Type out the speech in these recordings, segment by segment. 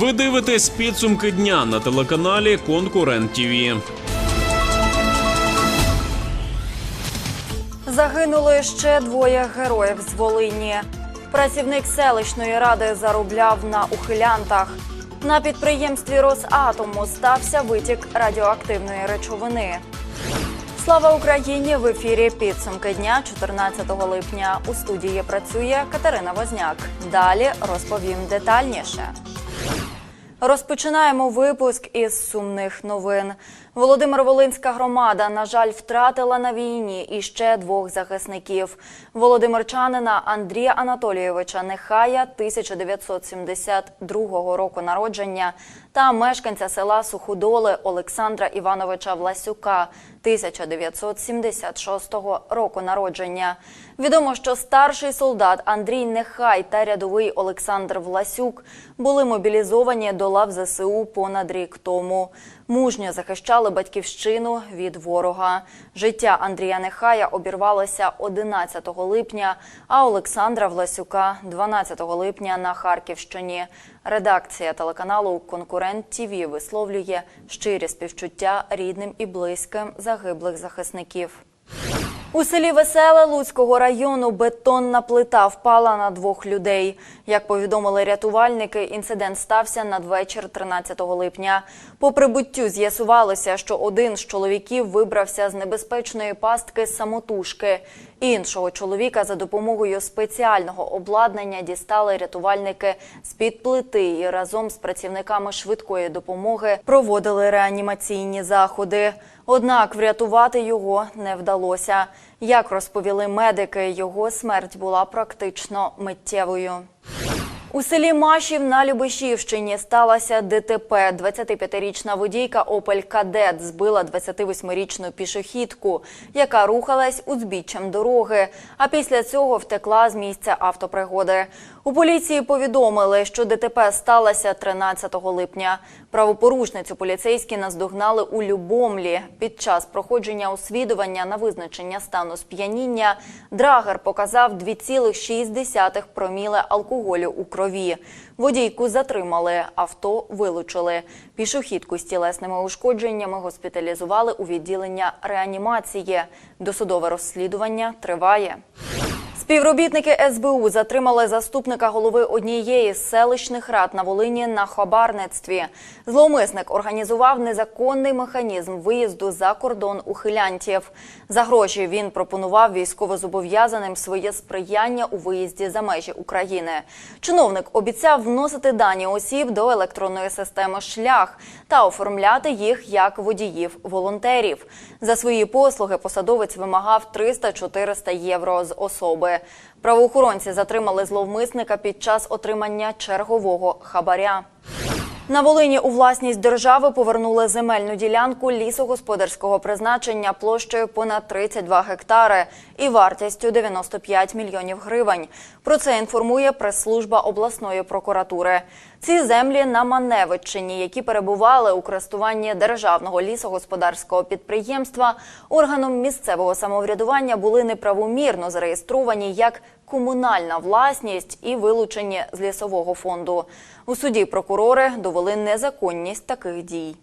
Ви дивитесь підсумки дня на телеканалі Конкурент ТІВІ. Загинули ще двоє героїв з Волині. Працівник селищної ради заробляв на ухилянтах. На підприємстві Росатому стався витік радіоактивної речовини. Слава Україні! В ефірі підсумки дня 14 липня. У студії працює Катерина Возняк. Далі розповім детальніше. Розпочинаємо випуск із сумних новин. Володимир-Волинська громада, на жаль, втратила на війні іще двох захисників: Володимирчанина Андрія Анатолійовича Нехая 1972 року народження та мешканця села Суходоли Олександра Івановича Власюка 1976 року народження. Відомо, що старший солдат Андрій Нехай та рядовий Олександр Власюк були мобілізовані до лав ЗСУ понад рік тому. Мужньо захищали батьківщину від ворога. Життя Андрія Нехая обірвалося 11 липня, а Олександра Власюка 12 липня на Харківщині. Редакція телеканалу Конкурент ТІВІ висловлює щирі співчуття рідним і близьким загиблих захисників. У селі Веселе Луцького району бетонна плита впала на двох людей. Як повідомили рятувальники, інцидент стався надвечір 13 липня. По прибуттю з'ясувалося, що один з чоловіків вибрався з небезпечної пастки самотужки. Іншого чоловіка за допомогою спеціального обладнання дістали рятувальники з-під плити і разом з працівниками швидкої допомоги проводили реанімаційні заходи. Однак врятувати його не вдалося. Як розповіли медики, його смерть була практично миттєвою. У селі Машів на Любешівщині сталося ДТП. 25-річна водійка «Опель Кадет» збила 28-річну пішохідку, яка рухалась узбіччям дороги, а після цього втекла з місця автопригоди. У поліції повідомили, що ДТП сталося 13 липня. Правопорушницю поліцейські наздогнали у Любомлі. Під час проходження освідування на визначення стану сп'яніння драгер показав 2,6 проміле алкоголю у крові. Водійку затримали, авто вилучили. Пішохідку з тілесними ушкодженнями госпіталізували у відділення реанімації. Досудове розслідування триває. Співробітники СБУ затримали заступника голови однієї з селищних рад на Волині на хабарництві. Зловмисник організував незаконний механізм виїзду за кордон ухилянтів. За гроші він пропонував військовозобов'язаним своє сприяння у виїзді за межі України. Чиновник обіцяв вносити дані осіб до електронної системи шлях та оформляти їх як водіїв-волонтерів. За свої послуги посадовець вимагав 300-400 євро з особи. Правоохоронці затримали зловмисника під час отримання чергового хабаря. На Волині у власність держави повернули земельну ділянку лісогосподарського призначення площею понад 32 гектари і вартістю 95 мільйонів гривень. Про це інформує прес-служба обласної прокуратури. Ці землі на Маневиччині, які перебували у користуванні державного лісогосподарського підприємства, органом місцевого самоврядування були неправомірно зареєстровані як комунальна власність і вилучені з лісового фонду. У суді прокурори довели незаконність таких дій.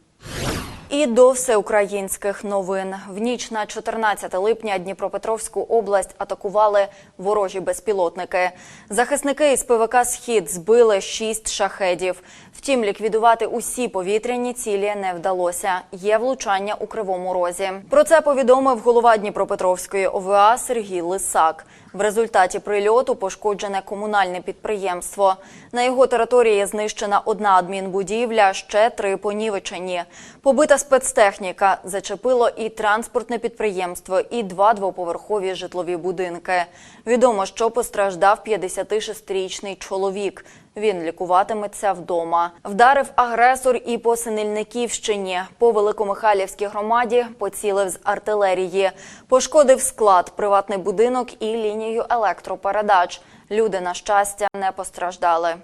І до всеукраїнських новин в ніч на 14 липня Дніпропетровську область атакували ворожі безпілотники. Захисники із ПВК Схід збили шість шахедів. Втім, ліквідувати усі повітряні цілі не вдалося. Є влучання у кривому розі. Про це повідомив голова Дніпропетровської ОВА Сергій Лисак. В результаті прильоту пошкоджене комунальне підприємство. На його території знищена одна адмінбудівля, ще три понівечені. Побита спецтехніка зачепило і транспортне підприємство, і два двоповерхові житлові будинки. Відомо, що постраждав 56-річний чоловік. Він лікуватиметься вдома. Вдарив агресор і по Синельниківщині. По Великомихайлівській громаді поцілив з артилерії. Пошкодив склад, приватний будинок і лінію електропередач. Люди, на щастя, не постраждали.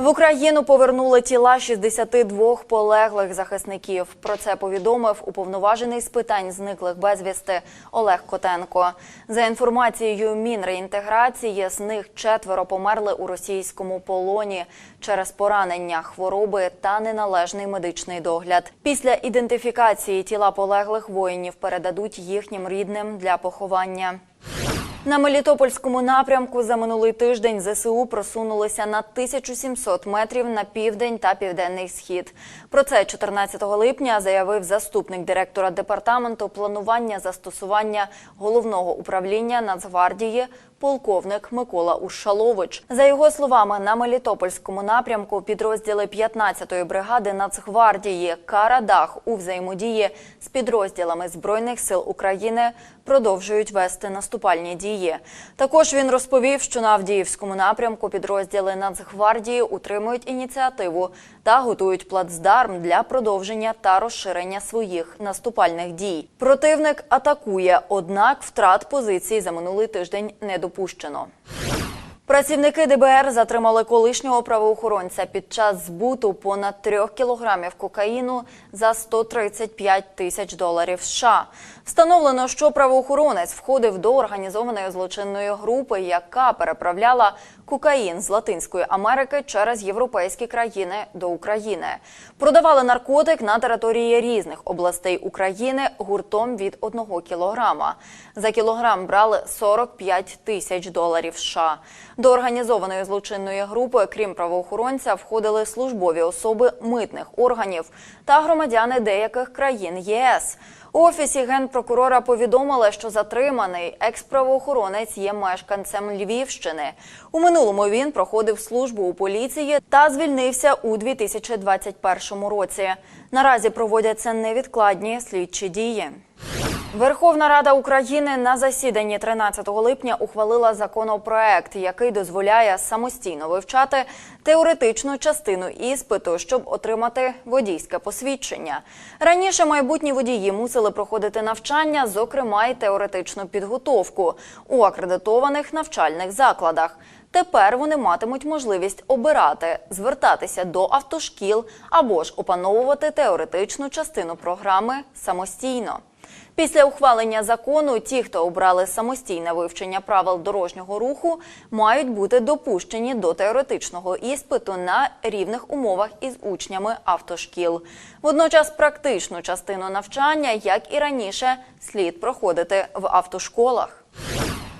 В Україну повернули тіла 62 полеглих захисників. Про це повідомив уповноважений з питань зниклих безвісти Олег Котенко. За інформацією Мінреінтеграції, з них четверо померли у російському полоні через поранення, хвороби та неналежний медичний догляд. Після ідентифікації тіла полеглих воїнів передадуть їхнім рідним для поховання. На Мелітопольському напрямку за минулий тиждень ЗСУ просунулися на 1700 метрів на південь та південний схід. Про це 14 липня заявив заступник директора департаменту планування застосування головного управління Нацгвардії полковник Микола Ушалович. За його словами, на Мелітопольському напрямку підрозділи 15-ї бригади Нацгвардії Карадах у взаємодії з підрозділами збройних сил України продовжують вести наступальні дії. Також він розповів, що на Авдіївському напрямку підрозділи Нацгвардії утримують ініціативу та готують плацдарм для продовження та розширення своїх наступальних дій. Противник атакує, однак втрат позицій за минулий тиждень не допущено. Працівники ДБР затримали колишнього правоохоронця під час збуту понад трьох кілограмів кокаїну за 135 тисяч доларів США. Встановлено, що правоохоронець входив до організованої злочинної групи, яка переправляла кокаїн з Латинської Америки через європейські країни до України. Продавали наркотик на території різних областей України гуртом від 1 кілограма. За кілограм брали 45 тисяч доларів США. До організованої злочинної групи, крім правоохоронця, входили службові особи митних органів та громадяни деяких країн ЄС. У офісі генпрокурора повідомили, що затриманий екс-правоохоронець є мешканцем Львівщини. У минулому він проходив службу у поліції та звільнився у 2021 році. Наразі проводяться невідкладні слідчі дії. Верховна Рада України на засіданні 13 липня ухвалила законопроект, який дозволяє самостійно вивчати теоретичну частину іспиту, щоб отримати водійське посвідчення. Раніше майбутні водії мусили проходити навчання, зокрема й теоретичну підготовку у акредитованих навчальних закладах. Тепер вони матимуть можливість обирати, звертатися до автошкіл або ж опановувати теоретичну частину програми самостійно. Після ухвалення закону ті, хто обрали самостійне вивчення правил дорожнього руху, мають бути допущені до теоретичного іспиту на рівних умовах із учнями автошкіл. Водночас практичну частину навчання, як і раніше, слід проходити в автошколах.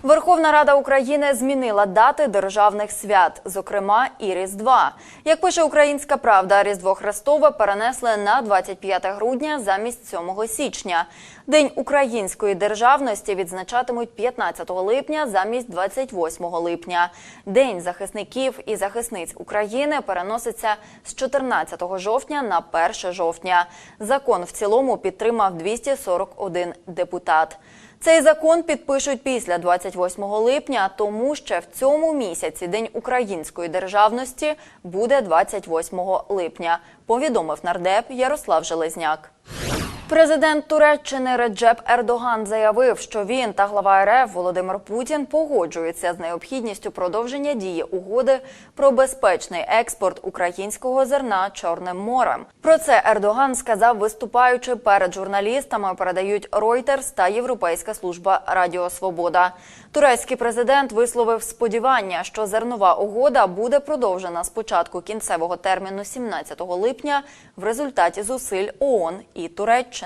Верховна Рада України змінила дати державних свят, зокрема і Різдва. Як пише Українська Правда, Різдво Христове перенесли на 25 грудня замість 7 січня. День української державності відзначатимуть 15 липня замість 28 липня. День захисників і захисниць України переноситься з 14 жовтня на 1 жовтня. Закон в цілому підтримав 241 депутат. Цей закон підпишуть після 28 липня, тому ще в цьому місяці День української державності буде 28 липня, повідомив нардеп Ярослав Железняк. Президент Туреччини Реджеп Ердоган заявив, що він та глава РФ Володимир Путін погоджуються з необхідністю продовження дії угоди про безпечний експорт українського зерна Чорним морем. Про це Ердоган сказав, виступаючи перед журналістами. Передають Reuters та Європейська служба Радіо Свобода. Турецький президент висловив сподівання, що зернова угода буде продовжена з початку кінцевого терміну 17 липня в результаті зусиль ООН і Туреччини.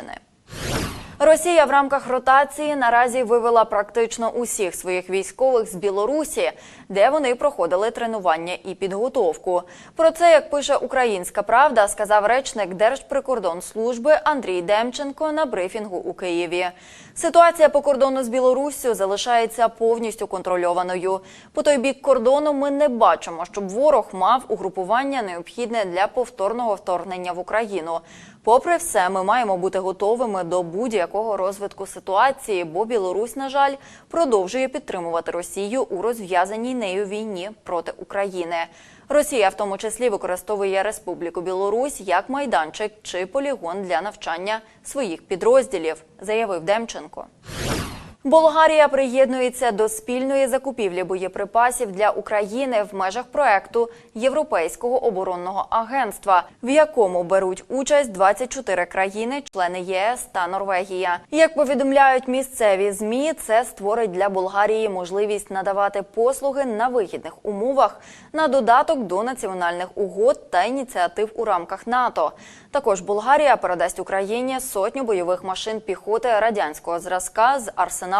Росія в рамках ротації наразі вивела практично усіх своїх військових з Білорусі, де вони проходили тренування і підготовку. Про це, як пише Українська Правда, сказав речник Держприкордонслужби Андрій Демченко на брифінгу у Києві. Ситуація по кордону з Білоруссю залишається повністю контрольованою. По той бік кордону ми не бачимо, щоб ворог мав угрупування необхідне для повторного вторгнення в Україну. Попри все, ми маємо бути готовими до будь-якого розвитку ситуації, бо Білорусь, на жаль, продовжує підтримувати Росію у розв'язаній нею війні проти України. Росія в тому числі використовує Республіку Білорусь як майданчик чи полігон для навчання своїх підрозділів, заявив Демченко. Болгарія приєднується до спільної закупівлі боєприпасів для України в межах проекту Європейського оборонного агентства, в якому беруть участь 24 країни, члени ЄС та Норвегія. Як повідомляють місцеві змі, це створить для Болгарії можливість надавати послуги на вигідних умовах на додаток до національних угод та ініціатив у рамках НАТО. Також Болгарія передасть Україні сотню бойових машин піхоти радянського зразка з арсеналу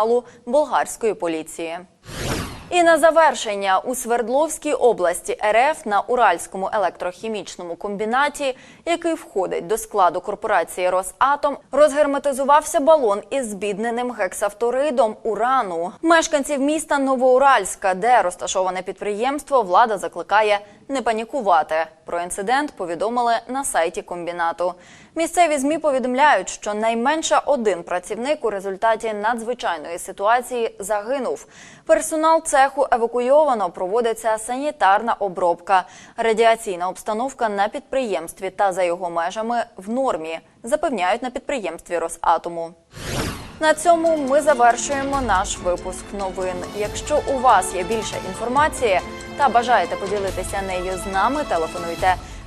болгарської поліції. І на завершення у Свердловській області РФ на Уральському електрохімічному комбінаті, який входить до складу корпорації Росатом, розгерметизувався балон із збідненим гексавторидом урану. Мешканців міста Новоуральська, де розташоване підприємство, влада закликає не панікувати. Про інцидент повідомили на сайті комбінату. Місцеві змі повідомляють, що найменше один працівник у результаті надзвичайної ситуації загинув. Персонал цеху евакуйовано, проводиться санітарна обробка. Радіаційна обстановка на підприємстві та за його межами в нормі, запевняють на підприємстві Росатому. На цьому ми завершуємо наш випуск новин. Якщо у вас є більше інформації та бажаєте поділитися нею з нами, телефонуйте